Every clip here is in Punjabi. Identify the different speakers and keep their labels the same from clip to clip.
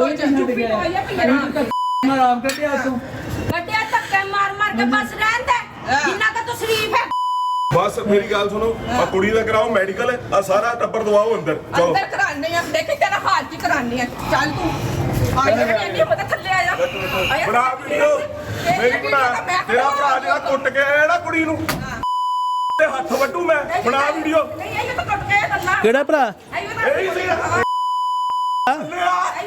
Speaker 1: ਕੋਈ ਨਹੀਂ ਛੱਡ ਗਿਆ। ਮੈਂ ਆਰਾਮ ਕੱਟਿਆ ਤੂੰ
Speaker 2: ਗੱਡਿਆ ਧੱਕੇ ਮਾਰ ਮਾਰ ਕੇ ਬਸ ਰਹਿਣ ਦੇ ਜਿੰਨਾ ਕਿ ਤੂੰ ਸ਼ਰੀਫ ਹੈ।
Speaker 3: ਬਸ ਮੇਰੀ ਗੱਲ ਸੁਣੋ ਆ ਕੁੜੀ ਦਾ ਕਰਾਓ ਮੈਡੀਕਲ ਆ ਸਾਰਾ ਟੱਬਰ ਦਵਾਓ ਅੰਦਰ। ਚਲੋ।
Speaker 4: ਅੰਦਰ ਕਰਾਣੇ ਆ। ਦੇਖੀ ਤੇਰਾ ਹਾਲ ਕੀ ਕਰਾਣੇ ਆ। ਚੱਲ ਤੂੰ। ਆ ਜਾ ਨਹੀਂ ਪਤਾ ਥੱਲੇ ਆ ਜਾ। ਆ ਜਾ।
Speaker 3: ਬਣਾ ਵੀਡੀਓ। ਮੇਰੀ
Speaker 4: video
Speaker 3: ਬਣਾ।
Speaker 4: ਤਾਂ ਮੈਂ
Speaker 3: ਤੇਰਾ ਭਰਾ। ਜਿਹੜਾ ਕੁੱਟ ਕੇ ਆਇਆ ਨਾ ਕੁੜੀ ਨੂੰ। ਤੇ ਹੱਥ ਵੱਟੂ ਮੈਂ। ਬਣਾ ਵੀਡੀਓ।
Speaker 4: ਨਹੀਂ ਇਹ ਤਾਂ ਟੁੱਟ ਗਿਆ ਗੱਲਾਂ।
Speaker 5: ਕਿਹੜਾ ਭਰਾ?
Speaker 4: ਇਹ ਤਾਂ
Speaker 3: ਇਹ ਹੀ ਸੀ। ਲਿਆ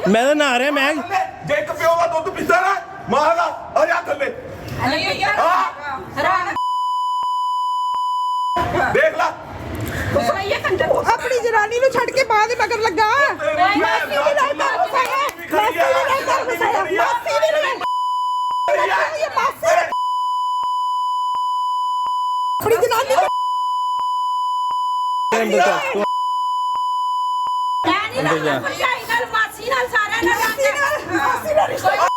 Speaker 5: ਮੈਂ ਤਾਂ ਨਹਾ ਰਿਹਾ ਮੈਂ
Speaker 3: ਜੇ ਇੱਕ ਪਿਓ ਦਾ ਦੁੱਧ ਪੀਂਦਾ ਨਾ ਮਾਂ ਦਾ ਆ ਜਾ ਥੱਲੇ।
Speaker 4: ਨਹੀਂ ਯਾਰ
Speaker 3: ਆ ਦੇਖ ਲੈ।
Speaker 4: ਤੂੰ ਸਹੀ ਕੰਜਰ?
Speaker 6: ਆਪਣੀ ਜਨਾਨੀ ਨੂੰ ਛੱਡ ਕੇ ਬਾਹਰ ਦੇ ਮਗਰ ਲੱਗਾ। ਮਾਸੀ ਵੀ ਨਾਲ ਤਾਂ ਵਸਾਇਆ ਮਾਸੀ ਵੀ ਨਾਲ ਤਾਂ ਵਸਾਇਆ ਮਾਸੀ ਵੀ ਨਾਲ। ਇਹ ਮਾਸੀ ਆਪਣੀ ਜਨਾਨੀ ਨੂੰ
Speaker 5: ਅੰਦਰ ਚੱਲ
Speaker 2: ਨਾਲ
Speaker 6: ਰਿਸ਼ਤਾ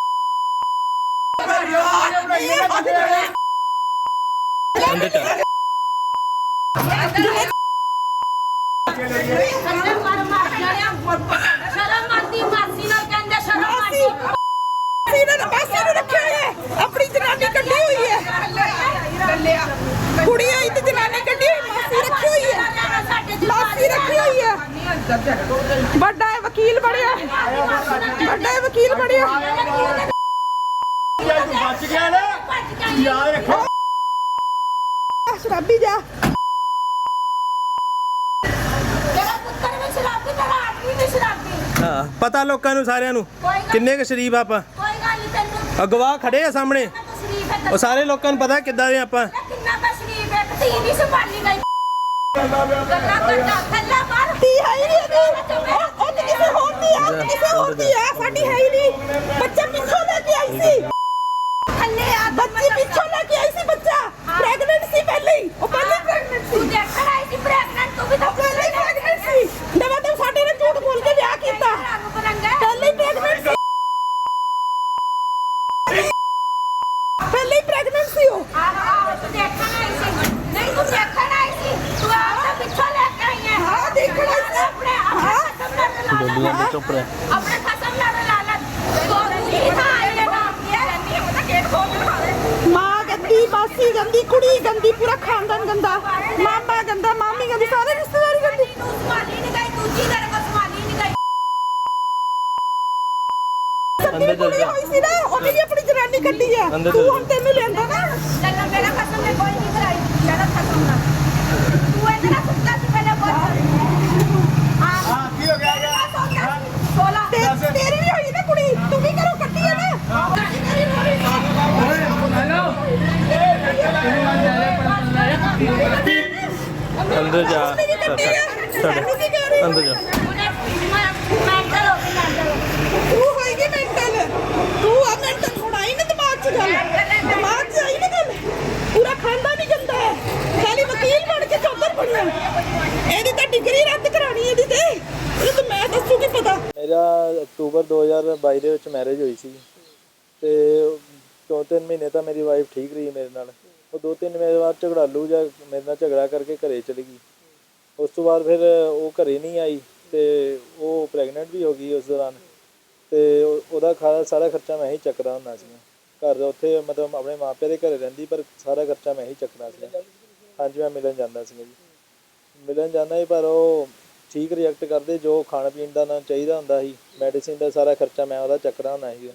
Speaker 2: ਸ਼ਰਮ ਮਾਰ ਮਾਸੀ ਨਾਲ ਕਹਿੰਦੇ ਸ਼ਰਮ ਮੰਦੀ
Speaker 6: ਮਾਸੀ ਨਾਲ ਮਾਸੀ ਨੂੰ ਰੱਖਿਆ ਹੈ ਆਪਣੀ ਜਨਾਨੀ ਕੱਢੀ ਹੋਈ ਹੈ ਕੁੜੀ ਆਈ ਜਨਾਨੀ ਕੱਢੀ ਹੋਈ ਮਾਸੀ ਰੱਖੀ ਹੋਈ ਹੈ ਮਾਸੀ ਰੱਖੀ ਹੋਈ ਹੈ ਵੱਡਾ ਹੈ ਵਕੀਲ ਬਣਿਆ ਵਕੀਲ ਬਣਿਆ।
Speaker 2: ਬਚ ਗਿਆ ਨਾ ਯਾਦ ਰੱਖੋ
Speaker 6: ਸ਼ਰਾਬੀ ਜਾ।
Speaker 2: ਤੇਰਾ ਪੁੱਤਰ ਵੀ ਸ਼ਰਾਬੀ ਤੇਰਾ ਆਦਮੀ ਵੀ ਸ਼ਰਾਬੀ।
Speaker 5: ਹਾਂ ਪਤਾ ਲੋਕਾਂ ਨੂੰ ਸਾਰਿਆਂ ਨੂੰ। ਕਿੰਨੇ ਕੁ ਸ਼ਰੀਫ ਆਪਾਂ?
Speaker 2: ਕੋਈ ਗੱਲ ਨਹੀਂ ਤੈਨੂੰ।
Speaker 5: ਅਗਵਾ ਖੜੇ ਆ ਸਾਹਮਣੇ। ਉਹ ਸਾਰੇ ਲੋਕਾਂ ਨੂੰ ਪਤਾ ਕਿੱਦਾਂ ਦੇ ਆਪਾਂ।
Speaker 2: ਕਿੰਨਾ ਕੁ ਸ਼ਰੀਫ ਹੈ? ਧੀ ਨਹੀਂ ਸੰਭਾਲੀ ਗਈ। ਗੱਲਾਂ ਕਰਦਾ ਥੱਲਾ ਮਾਰ
Speaker 6: ਧੀ ਹੈ ਹੀ ਨਹੀਂ ਇਹਦੀ ਉਹ ਉਹ ਤੇ ਕਿਸੇ ਹੋਰ ਦੀ ਆ ਤੇ ਕਿਸੇ ਹੋਰ ਦੀ ਆ। ਸਾਡੀ ਹੈ ਹੀ ਨਹੀਂ ਬੱਚਾ ਪਿੱਛੋਂ ਲੈ ਕੇ ਆਈ ਸੀ
Speaker 2: ਥੱਲੇ ਆ
Speaker 6: ਬੱਚੀ ਪਿੱਛੋਂ ਲੈ ਕੇ ਆਈ ਸੀ ਬੱਚਾ ਪ੍ਰੈਗਨੈਂਟ ਸੀ ਪਹਿਲੇ ਹੀ ਉਹ ਪਹਿਲੇ ਪ੍ਰੈਗਨੈਂਟ ਸੀ
Speaker 2: ਤੂੰ ਦੇਖਣ ਆਈ ਸੀ ਪ੍ਰੈਗਨੈਂਟ ਤੂੰ ਵੀ ਤਾਂ
Speaker 6: ਪਹਿਲੇ ਹੀ ਪ੍ਰੈਗਨੈਂਟ ਸੀ ਦਵਾ ਤਾਂ ਸਾਡੇ ਨੇ ਝੂਠ ਬੋਲ ਕੇ ਵਿਆਹ ਕੀਤਾ
Speaker 2: ਰੰਗ ਬਰੰਗਾ
Speaker 6: ਪਹਿਲੇ ਹੀ ਪ੍ਰੈਗਨੈਂਟ ਸੀ ਪਹਿਲੇ ਹੀ ਪ੍ਰੈਗਨੈਂਟ ਸੀ ਉਹ
Speaker 2: ਆਹ ਆਹ ਤੂੰ ਦੇਖਣ ਆਈ ਸੀ ਨਹੀਂ ਤੂੰ ਦੇਖਣ ਆਈ ਸੀ ਤੂੰ ਆਪ ਤਾਂ ਪਿੱਛੋਂ ਲੈ ਕੇ ਆਈ
Speaker 6: ਮਾਂ ਗੰਦੀ ਮਾਸੀ ਗੰਦੀ ਕੁੜੀ ਗੰਦੀ ਪੂਰਾ ਖਾਨਦਾਨ ਗੰਦਾ। ਮਾਮਾ ਗੰਦਾ ਮਾਮੀ ਗੰਦੀ ਸਾਰੇ ਰਿਸ਼ਤੇਦਾਰੀ ਗੰਦੀ। ਅੰਦਰ ਕੁੜੀ ਹੋਈ ਸੀ ਨਾ ਉਹਨੇ ਵੀ ਆਪਣੀ ਜਨਾਨੀ ਕੱਢੀ ਆ। ਤੂੰ
Speaker 5: ਚੱਲ।
Speaker 6: ਹੁਣ ਤੈਨੂੰ ਲੈਂਦਾ ਨਾ।
Speaker 2: ਲੱਗਾ ਮੇਰਾ ਖਸਮ ਨੇ ਕੋਈ ਨਹੀਂ ਕਰਾਈ ਮੇਰਾ ਖਸਮ ਨਾਲ ਤੂੰ ਇਹ ਤੇਰਾ ਕੁੱਤਾ ਸੀ ਪਹਿਲੇ ਬਹੁਤ ਹਾਂ ਕੀ ਹੋ ਗਿਆ ਸੋਲਾ
Speaker 6: ਤੇ ਤੇਰੀ ਵੀ ਹੋਈ ਨਾ ਕੁੜੀ ਤੂੰ ਵੀ ਕਰੋ ਕੱਢੀ ਆ ਨਾ
Speaker 5: ਅੰਦਰ ਜਾ।
Speaker 6: ਰਹੀ
Speaker 5: ਅੰਦਰ ਜਾ।
Speaker 2: ਉਹਨੇ ਮੈਂ ਮੈਂ ਚਲੋ ਮੈਂ
Speaker 6: ਤੂੰ ਹੋਏਗੀ ਮੈਂਟਲ ਤੂੰ ਆ ਮੈਂਟਲ ਹੁਣ ਆਈ ਨਾ ਦਿਮਾਗ 'ਚ ਗੱਲ। ਦਿਮਾਗ 'ਚ ਆਈ ਨਾ ਗੱਲ। ਪੂਰਾ ਖਾਂਦਾ ਨਹੀਂ ਗੰਦਾ ਹੈ ਖਾਲੀ ਵਕੀਲ ਬਣ ਕੇ ਚੌਧਰ ਬਣਿਆ। ਇਹਦੀ ਤਾਂ ਡਿਗਰੀ ਰੱਦ ਕਰਾਣੀ ਇਹਦੀ ਤੇ। ਇਹ ਤਾਂ ਮੈਂ ਦੱਸੂਗੀ ਪਤਾ।
Speaker 7: ਮੇਰਾ ਅਕਤੂਬਰ 2022 ਦੇ ਵਿੱਚ ਮੈਰਿਜ ਹੋਈ ਸੀ। ਤੇ ਦੋ ਤਿੰਨ ਮਹੀਨੇ ਤਾਂ ਮੇਰੀ ਵਾਈਫ ਠੀਕ ਰਹੀ ਮੇਰੇ ਨਾਲ। ਉਹ ਦੋ ਤਿੰਨ ਮੇਰੇ ਬਾਅਦ ਝਗੜਾਲੂ ਜਾਂ ਮੇਰੇ ਨਾਲ ਝਗੜਾ ਕਰਕੇ ਘਰੇ ਚਲੀ ਗਈ। ਉਸ ਤੋਂ ਬਾਅਦ ਫਿਰ ਉਹ ਘਰੇ ਨਹੀਂ ਆਈ ਤੇ ਉਹ ਪ੍ਰੈਗਨੈਂਟ ਵੀ ਹੋ ਗਈ ਉਸ ਦੌਰਾਨ। ਤੇ ਉਹਦਾ ਖਾ- ਸਾਰਾ ਖਰਚਾ ਮੈਂ ਹੀ ਚੱਕਦਾ ਹੁੰਦਾ ਸੀ ਘਰ ਦਾ ਉੱਥੇ ਮਤਲਬ ਆਪਣੇ ਮਾਪਿਆਂ ਦੇ ਘਰੇ ਰਹਿੰਦੀ, ਪਰ ਸਾਰਾ ਖਰਚਾ ਮੈਂ ਹੀ ਚੱਕਦਾ ਸੀ ਹਾਂਜੀ, ਮੈਂ ਮਿਲਣ ਜਾਂਦਾ ਸੀ ਜੀ। ਮਿਲਣ ਜਾਂਦਾ ਸੀ, ਪਰ ਉਹ ਠੀਕ ਰਿਐਕਟ ਕਰਦੇ, ਜੋ ਖਾਣ ਪੀਣ ਦਾ ਨਾ ਚਾਹੀਦਾ ਹੁੰਦਾ ਸੀ ਮੈਡੀਸਿਨ ਦਾ ਸਾਰਾ ਖਰਚਾ ਮੈਂ ਉਹਦਾ ਚੱਕਦਾ ਹੁੰਦਾ ਸੀ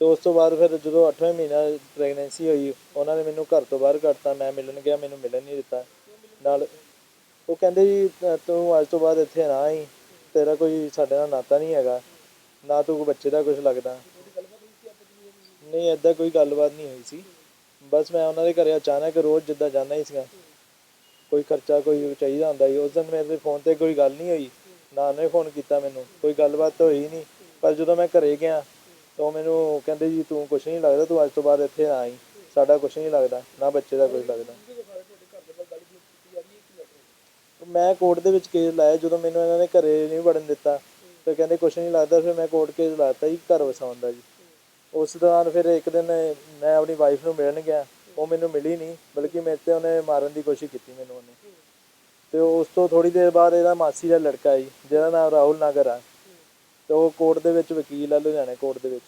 Speaker 7: ਤੇ ਉਸ ਤੋਂ ਬਾਅਦ ਫਿਰ ਜਦੋਂ 8ਵੇਂ ਮਹੀਨਾ ਪ੍ਰੈਗਨੈਂਸੀ ਹੋਈ, ਉਹਨਾਂ ਨੇ ਮੈਨੂੰ ਘਰ ਤੋਂ ਬਾਹਰ ਕੱਢਤਾ, ਮੈਂ ਮਿਲਣ ਗਿਆ, ਮੈਨੂੰ ਮਿਲਣ ਨਹੀਂ ਦਿੱਤਾ। ਨਾਲ ਉਹ ਕਹਿੰਦੇ ਜੀ ਤੂੰ ਅੱਜ ਤੋਂ ਬਾਅਦ ਇੱਥੇ ਨਾ ਆਈ, ਤੇਰਾ ਕੋਈ ਸਾਡੇ ਨਾਲ ਨਾਤਾ ਨਹੀਂ ਹੈਗਾ, ਨਾ ਤੂੰ ਕੋਈ ਬੱਚੇ ਦਾ ਕੁਝ ਲੱਗਦਾ। ਨਹੀਂ, ਏਦਾਂ ਕੋਈ ਗੱਲਬਾਤ ਨਹੀਂ ਹੋਈ ਸੀ। ਬਸ ਮੈਂ ਉਹਨਾਂ ਦੇ ਘਰੇ ਅਚਾਨਕ ਰੋਜ਼ ਜਿੱਦਾਂ ਜਾਂਦਾ ਹੀ ਸੀਗਾ। ਕੋਈ ਖਰਚਾ ਕੋਈ ਚਾਹੀਦਾ ਹੁੰਦਾ ਸੀ। ਉਸ ਦਿਨ ਮੇਰੇ ਫੋਨ ਤੇ ਕੋਈ ਗੱਲ ਨਹੀਂ ਹੋਈ। ਨਾ ਉਹਨੇ ਫੋਨ ਕੀਤਾ ਮੈਨੂੰ। ਕੋਈ ਗੱਲਬਾਤ ਤਾਂ ਹੋਈ ਨਹੀਂ। ਪਰ ਜਦੋਂ ਮੈਂ ਘਰੇ ਗਿਆ ਤਾਂ ਉਹ ਮੈਨੂੰ ਕਹਿੰਦੇ ਜੀ ਤੂੰ ਕੁਛ ਨਹੀਂ ਲੱਗਦਾ, ਤੂੰ ਅੱਜ ਤੋਂ ਬਾਅਦ ਇੱਥੇ ਨਾ ਆਈ। ਸਾਡਾ ਕੁਛ ਨਹੀਂ ਲੱਗਦਾ, ਨਾ ਬੱਚੇ ਦਾ ਕੁਝ ਲੱਗਦਾ। ਮੈਂ ਕੋਰਟ ਦੇ ਵਿੱਚ ਕੇਸ ਲਾਇਆ, ਜਦੋਂ ਮੈਨੂੰ ਇਹਨਾਂ ਨੇ ਘਰੇ ਨਹੀਂ ਵੜਨ ਦਿੱਤਾ। ਤੇ ਕਹਿੰਦੇ ਕੁਛ ਨਹੀਂ ਲੱਗਦਾ, ਫਿਰ ਮੈਂ ਕੋਰਟ ਕੇਸ ਲਾਤਾ ਜੀ ਘਰ ਵਸਾਉਣ ਦਾ ਜੀ। ਉਸ ਦੌਰਾਨ ਫਿਰ ਇੱਕ ਦਿਨ ਮੈਂ ਆਪਣੀ ਵਾਈਫ ਨੂੰ ਮਿਲਣ ਗਿਆ। ਉਹ ਮੈਨੂੰ ਮਿਲੀ ਨਹੀਂ, ਬਲਕਿ ਮੇਰੇ ਤੇ ਉਹਨੇ ਮਾਰਨ ਦੀ ਕੋਸ਼ਿਸ਼ ਕੀਤੀ ਮੈਨੂੰ ਉਹਨੇ। ਤੇ ਉਸ ਤੋਂ ਥੋੜੀ ਦੇਰ ਬਾਅਦ ਇਹਦਾ ਮਾਸੀ ਦਾ ਲੜਕਾ ਜੀ ਜਿਹਦਾ ਨਾਮ ਰਾਹੁਲ ਨਾਗਰ ਆ। ਤੇ ਉਹ ਕੋਰਟ ਦੇ ਵਿੱਚ ਵਕੀਲ ਆ, ਲੁਧਿਆਣੇ ਕੋਰਟ ਦੇ ਵਿੱਚ।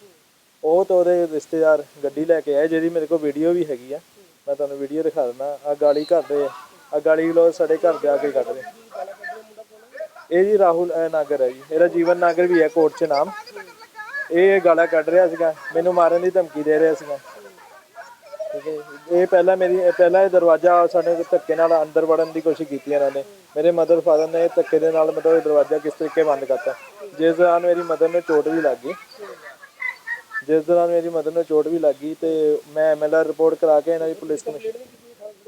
Speaker 7: ਉਹ ਤੇ ਉਹਦੇ ਰਿਸ਼ਤੇਦਾਰ ਗੱਡੀ ਲੈ ਕੇ ਆਏ, ਜਿਹਦੀ ਮੇਰੇ ਕੋਲ ਵੀਡੀਓ ਵੀ ਹੈਗੀ ਆ। ਮੈਂ ਤੁਹਾਨੂੰ ਵੀਡੀਓ ਦਿਖਾ ਦਿੰਦਾ ਆ ਗਾਲੀ ਕਰਦੇ ਆ। ਆ ਗਾਲੀ ਲੋ ਸਾਡੇ ਘਰ ਜਾ ਕੇ ਕੱਢਦੇ ਇਹ ਜੀ ਰਾਹੁਲ ਨਾਗਰ ਹੈ ਜੀ। ਇਹਦਾ ਜੀਵਨ ਨਾਗਰ ਵੀ ਹੈ ਕੋਰਟ 'ਚ ਨਾਮ। ਇਹ ਗਾਲਾਂ ਕੱਢ ਰਿਹਾ ਸੀਗਾ। ਮੈਨੂੰ ਮਾਰਨ ਦੀ ਧਮਕੀ ਦੇ ਰਿਹਾ ਸੀਗਾ। ਠੀਕ ਇਹ ਪਹਿਲਾਂ ਮੇਰੀ, ਇਹ ਪਹਿਲਾਂ ਇਹ ਦਰਵਾਜ਼ਾ ਸਾਡੇ ਧੱਕੇ ਨਾਲ ਅੰਦਰ ਵੜਨ ਦੀ ਕੋਸ਼ਿਸ਼ ਕੀਤੀ ਇਹਨਾਂ ਨੇ। ਮੇਰੇ ਮਦਰ ਫਾਦਰ ਨੇ ਧੱਕੇ ਦੇ ਨਾਲ ਮਤਲਬ ਇਹ ਦਰਵਾਜ਼ਾ ਕਿਸ ਤਰੀਕੇ ਬੰਦ ਕਰਤਾ। ਜਿਸ ਦੌਰਾਨ ਮੇਰੀ ਮਦਰ ਨੂੰ ਚੋਟ ਵੀ ਲੱਗ ਗਈ। ਜਿਸ ਦੌਰਾਨ ਮੇਰੀ ਮਦਰ ਨੂੰ ਚੋਟ ਵੀ ਲੱਗ ਗਈ ਤੇ ਮੈਂ ਐਮਐਲਆਰ ਰਿਪੋਰਟ ਕਰਾ ਕੇ ਇਹਨਾਂ ਦੀ police commissioner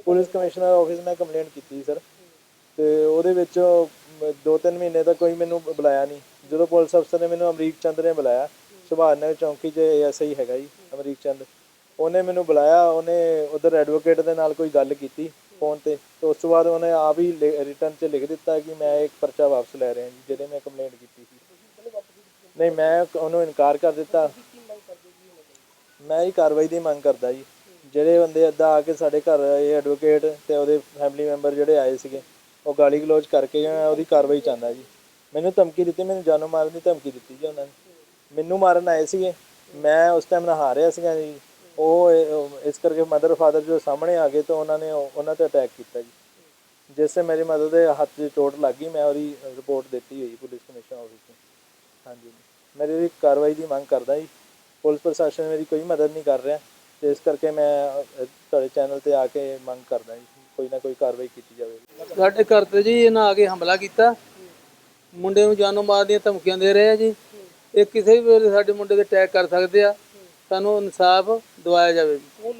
Speaker 7: police commissioner office ਨਾਲ ਕੰਪਲੇਂਟ ਕੀਤੀ ਸਰ ਤੇ ਉਹਦੇ ਵਿੱਚ ਮ- ਦੋ ਤਿੰਨ ਮਹੀਨੇ ਤੱਕ ਕੋਈ ਮੈਨੂੰ ਬੁਲਾਇਆ ਨਹੀਂ। ਜਦੋਂ ਪੁਲਿਸ ਅਫਸਰ ਨੇ ਮੈਨੂੰ ਅਮਰੀਕ ਚੰਦ ਨੇ ਬੁਲਾਇਆ ਸੁਭਾਨਗਰ ਚੌਂਕੀ 'ਚ ਐਸਆਈ ਹੈਗਾ ਜੀ, ਅਮਰੀਕ ਚੰਦ। ਉਹਨੇ ਮੈਨੂੰ ਬੁਲਾਇਆ, ਉਹਨੇ ਉਧਰ ਐਡਵੋਕੇਟ ਦੇ ਨਾਲ ਕੋਈ ਗੱਲ ਕੀਤੀ ਫੋਨ ਤੇ ਤੇ ਉਸ ਤੋਂ ਬਾਅਦ ਉਹਨੇ ਆਪ ਹੀ ਰਿਟਰਨ 'ਚ ਲਿਖ ਦਿੱਤਾ ਕਿ ਮੈਂ ਇੱਕ ਪਰਚਾ ਵਾਪਸ ਲੈ ਰਿਹਾ ਜੀ, ਜਿਹਦੇ ਮੈਂ ਕੰਪਲੇਂਟ ਕੀਤੀ ਸੀ। ਨਹੀਂ, ਮੈਂ ਉਹਨੂੰ ਇਨਕਾਰ ਕਰ ਦਿੱਤਾ। ਮੈਂ ਹੀ ਕਾਰਵਾਈ ਦੀ ਮੰਗ ਕਰਦਾ ਜੀ। ਜਿਹੜੇ ਬੰਦੇ ਏਦਾਂ ਆ ਕੇ ਸਾਡੇ ਘਰ ਇਹ ਐਡਵੋਕੇਟ ਤੇ ਉਹਦੇ ਫੈਮਿਲੀ ਮੈਂਬਰ ਜਿਹੜੇ ਆਏ ਸੀਗੇ, ਉਹ ਗਾਲੀ ਗਲੋਚ ਕਰਕੇ ਉਹਦੀ ਕਾਰਵਾਈ ਚਾਹੁੰਦਾ ਜੀ। ਮੈਨੂੰ ਧਮਕੀ ਦਿੱਤੀ, ਮੈਨੂੰ ਜਾਨੋਂ ਮਾਰਨ ਦੀ ਧਮਕੀ ਦਿੱਤੀ ਜੀ ਉਹਨਾਂ ਨੇ। ਮੈਨੂੰ ਮਾਰਨ ਆਏ ਸੀਗੇ। ਮੈਂ ਉਸ ਟਾਈਮ ਨਹਾ ਰਿਹਾ ਸੀਗਾ ਜੀ। ਉਹ ਇਹ- ਇਸ ਕਰਕੇ ਮਦਰ ਫਾਦਰ ਜੋ ਸਾਹਮਣੇ ਆ ਗਏ ਤਾਂ ਉਹਨਾਂ ਨੇ ਉਹ- ਉਹਨਾਂ ਤੇ ਅਟੈਕ ਕੀਤਾ ਜੀ। ਜਿਸ ਸੇ ਮੇਰੀ ਮਦਰ ਦੇ ਹੱਥ 'ਚ ਚੋਟ ਲੱਗ ਗਈ ਮੈਂ ਉਹਦੀ ਰਿਪੋਰਟ ਦਿੱਤੀ ਹੋਈ ਪੁਲਿਸ ਕਮਿਸ਼ਨ ਆਫਿਸ ਨੂੰ। ਹਾਂਜੀ। ਮੇਰੀ ਵੀ ਕਾਰਵਾਈ ਦੀ ਮੰਗ ਕਰਦਾ ਜੀ। ਪੁਲਿਸ ਪ੍ਰਸ਼ਾਸਨ ਮੇਰੀ ਕੋਈ ਮਦਦ ਨਹੀਂ ਕਰ ਰਿਹਾ। ਤੇ ਇਸ ਕਰਕੇ ਮੈਂ ਅ, ਤੁਹਾਡੇ ਚੈਨਲ ਤੇ ਆ ਕੇ ਮੰਗ ਕਰਦਾ ਜੀ। ਕੋਈ ਨਾ ਕੋਈ ਕਾਰਵਾਈ ਕੀਤੀ ਜਾਵੇ।
Speaker 1: ਸਾਡੇ ਘਰ ਤੇ ਜੀ ਇਹਨਾਂ ਆ ਕੇ ਹਮਲਾ ਕੀਤਾ। ਮੁੰਡੇ ਨੂੰ ਜਾਨੋਂ ਮਾਰ ਦੀਆਂ ਧਮਕੀਆਂ ਦੇ ਰਹੇ ਆ ਜੀ। ਇਹ ਕਿਸੇ ਵੀ ਵੇਲੇ ਸਾਡੇ ਮੁੰਡੇ ਤੇ ਅਟੈਕ ਕਰ ਸਕਦੇ ਆ। ਸਾਨੂੰ ਇਨਸਾਫ ਦਿਵਾਇਆ ਜਾਵੇ ਜੀ।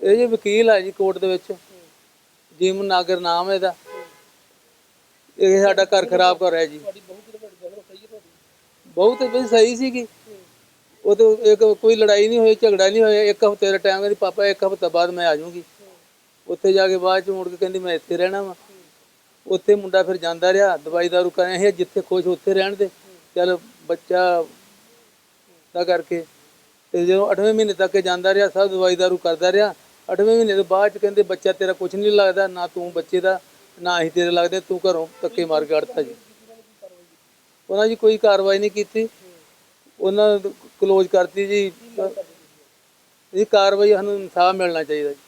Speaker 1: ਇਹ ਜੀ ਵਕੀਲ ਆ ਜੀ ਕੋਰਟ ਦੇ ਵਿੱਚ। ਜੀਵਨ ਨਾਗਰ ਨਾਮ ਹੈ ਇਹਦਾ। ਇਹ ਸਾਡਾ ਘਰ ਖਰਾਬ ਕਰ ਰਿਹਾ ਜੀ। ਬਹੁਤ ਵੀ ਸਹੀ ਸੀਗੀ। ਉਹ ਤੇ ਇੱਕ ਕੋਈ ਲੜਾਈ ਨਹੀਂ ਹੋਈ ਝਗੜਾ ਨਹੀਂ ਹੋਇਆ। ਇੱਕ ਹਫ਼ਤੇ ਦਾ ਟਾਈਮ ਕਹਿੰਦੀ ਪਾਪਾ ਇੱਕ ਹਫ਼ਤਾ ਬਾਅਦ ਮੈਂ ਆ ਜਾਊਂਗੀ। ਉੱਥੇ ਜਾ ਕੇ ਬਾਅਦ ਚ ਮੁੜ ਕੇ ਕਹਿੰਦੀ ਮੈਂ ਇੱਥੇ ਰਹਿਣਾ ਵਾ। ਉੱਥੇ ਮੁੰਡਾ ਫਿਰ ਜਾਂਦਾ ਰਿਹਾ ਦਵਾਈ ਦਾਰੂ ਕਰੇ ਇਹ ਜਿੱਥੇ ਖੁਸ਼ ਉੱਥੇ ਰਹਿਣ ਦੇ। ਚਲ ਬੱਚਾ ਦਾ ਕਰਕੇ ਤੇ ਜਦੋਂ 8ਵੇਂ ਮਹੀਨੇ ਤੱਕ ਇਹ ਜਾਂਦਾ ਰਿਹਾ, ਸਭ ਦਵਾਈ ਦਾਰੂ ਕਰਦਾ ਰਿਹਾ 8ਵੇਂ ਮਹੀਨੇ ਤੋਂ ਬਾਅਦ ਚ ਕਹਿੰਦੇ ਬੱਚਾ ਤੇਰਾ ਕੁਝ ਨਹੀਂ ਲੱਗਦਾ, ਨਾ ਤੂੰ ਬੱਚੇ ਦਾ, ਨਾ ਹੀ ਤੇਰੇ ਲੱਗਦੇ, ਤੂੰ ਘਰੋਂ ਧੱਕੇ ਮਾਰ ਕੇ ਅੜਤਾ ਜੀ। ਉਹਨਾਂ ਜੀ ਕੋਈ ਕਾਰਵਾਈ ਨਹੀਂ ਕੀਤੀ। ਉਹਨਾਂ ਕਲੋਜ਼ ਕਰਤੀ ਜੀ। ਇਹ ਕਾਰਵਾਈ ਸਾਨੂੰ ਇਨਸਾਫ ਮਿਲਣਾ ਚਾਹੀਦਾ ਜੀ।